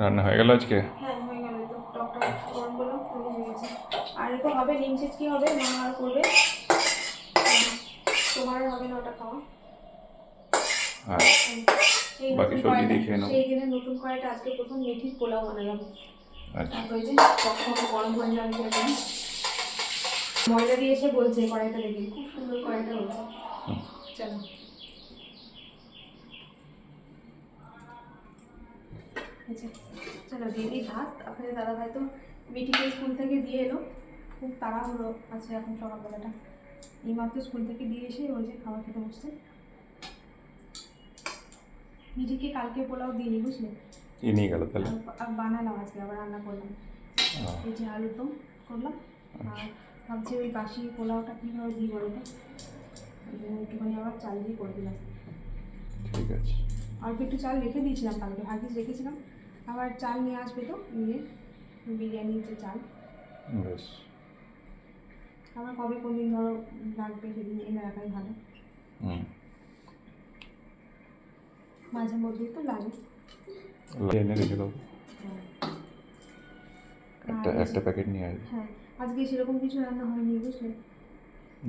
রান্না হয়ে গেল আজকে? হ্যাঁ হয়ে গেল। তো টকটা গরম করলাম হয়ে গেছে। আর হবে কি হবে? মা আর করবে। তোমার হবে না ওটা খাওয়া। আর বাকি সবজি দিয়ে খেয়ে নাও। সেই দিনের নতুন কড়াইটা আজকে প্রথম মেথির পোলাও বানালাম। আচ্ছা। কখন গরম হয়ে যাবে ময়দা দিয়ে এসে বলছে কড়াইটা দেখি খুব সুন্দর কড়াইটা হয়েছে। চলো। চলো দিয়ে দিই ভাত। আপনাদের দাদা ভাই তো মিটিকে স্কুল থেকে দিয়ে এলো। খুব তাড়াহুড়ো আছে এখন সকালবেলাটা। এই মাত্র স্কুল থেকে দিয়ে এসে ওই যে খাবার খেতে বসছে। মিটিকে কালকে পোলাও দিইনি বুঝলে? কি নিয়ে গেল তাহলে। আর- বানালাম আজকে আবার রান্না করলাম। এই যে আলুর দম করলাম। আর ভাবছি ওই বাসি পোলাওটা কীভাবে দিই বলো তো? একটুখানি আবার চাল দিয়ে করে দিলাম। ঠিক আছে। অল্প একটু চাল রেখে দিয়েছিলাম কালকে ভাগিস রেখেছিলাম। আবার চাল নিয়ে আসবে তো নিয়ে বিরিয়ানির যে চাল। বেশ। আবার কবে কোন দিন ধরো লাগবে সেদিন এনে রাখাই ভালো। মাঝে মধ্যেই তো লাগে। এনে রেখে দেবো একটা একটা প্যাকেট নিয়ে আসবে হ্যাঁ আজকে সেরকম কিছু রান্না হয়নি বুঝলে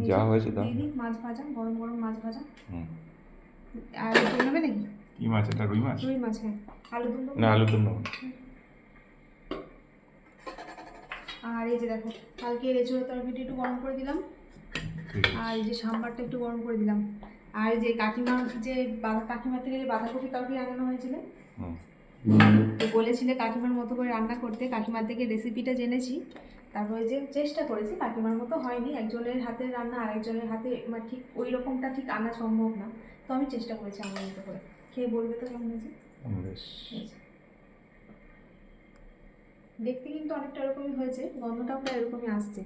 যা হয়েছে তা। মাছ ভাজা গরম গরম মাছ ভাজা। হুম। আর একটু নেবে নাকি? কি মাছ এটা? রুই মাছ? রুই মাছ হ্যাঁ। আলু দম না আলু নেব আর এই যে দেখো কালকে রেচুরের তরকারিটা একটু গরম করে দিলাম। আর এই যে সাম্বারটা একটু গরম করে দিলাম। আর এই যে কাকিমার যে বাঁধা কাকিমার থেকে যে বাঁধাকপি তরকারি আনানো হয়েছিল তো বলেছিলে কাকিমার মতো করে রান্না করতে। কাকিমার থেকে রেসিপিটা জেনেছি। তারপরে যে চেষ্টা করেছি কাকিমার মতো হয়নি। একজনের হাতের রান্না আর একজনের হাতে মানে ঠিক ওই রকমটা ঠিক আনা সম্ভব না। তো আমি চেষ্টা করেছি আমার মতো করে। খেয়ে বলবে তো কেমন হয়েছে? দেখতে কিন্তু অনেকটা এরকমই হয়েছে গন্ধটাও প্রায় এরকমই আসছে।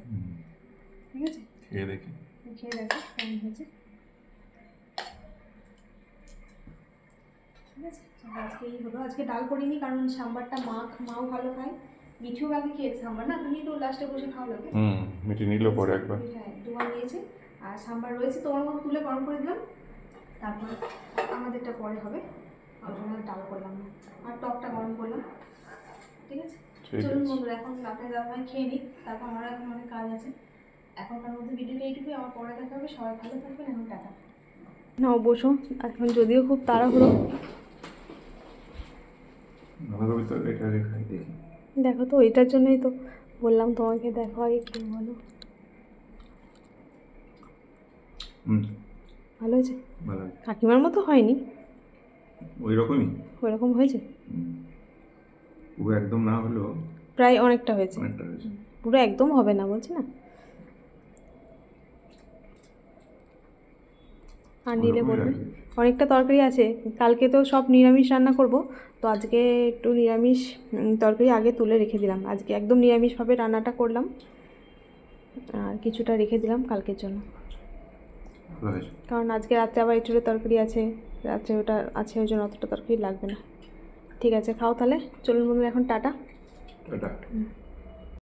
ঠিক আছে? খেয়ে দেখি। খেয়ে দেখো কেমন হয়েছে। ঠিক আছে আজকে এই হলো। আজকে ডাল করিনি কারণ সাম্বারটা মা মাও ভালো খায়। মিঠুও কালকে খেয়েছে সাম্বার। না তুমি তো লাস্টে বসে খাও হুম নিল পরে একবার। হ্যাঁ দুবার নিয়েছে আর সাম্বার রয়েছে তোমার মতো তুলে গরম করে দিলাম। তারপরে আমাদেরটা পরে হবে। ওই জন্য ডাল করলাম না। আর টকটা গরম করলাম। ঠিক আছে? চলুন বন্ধুরা এখন আপনার দাদাভাই খেয়ে নিই। তারপর আমার এখন অনেক কাজ আছে। এখনকার মধ্যে ভিডিওটা এইটুকুই। আমার পরে দেখা হবে। সবাই ভালো থাকবেন। এখন টাটা। নাও বসো। এখন যদিও খুব তাড়াহুড়ো। দেখি। দেখো তো ওইটার জন্যই তো বললাম তোমাকে দেখো আগে কি বলো। হুম। ভালো হয়েছে? ভালো কাকিমার মতো হয়নি? ওই রকমই ওইরকম হয়েছে? পুরো একদম না হলেও প্রায় অনেকটা হয়েছে। অনেকটা হয়েছে। পুরো একদম হবে না বলছি না? আর নিলে বলবে? অনেকটা তরকারি আছে। কালকে তো সব নিরামিষ রান্না করব। তো আজকে একটু নিরামিষ তরকারি আগে তুলে রেখে দিলাম। আজকে একদম নিরামিষভাবে রান্নাটা করলাম। আর কিছুটা রেখে দিলাম কালকের জন্য। কারণ আজকে রাত্রে আবার একটু তরকারি আছে। রাত্রে ওটা আছে ওই জন্য অতটা তরকারি লাগবে না। ঠিক আছে খাও তাহলে। চলুন বন্ধুরা এখন টাটা। টাটা।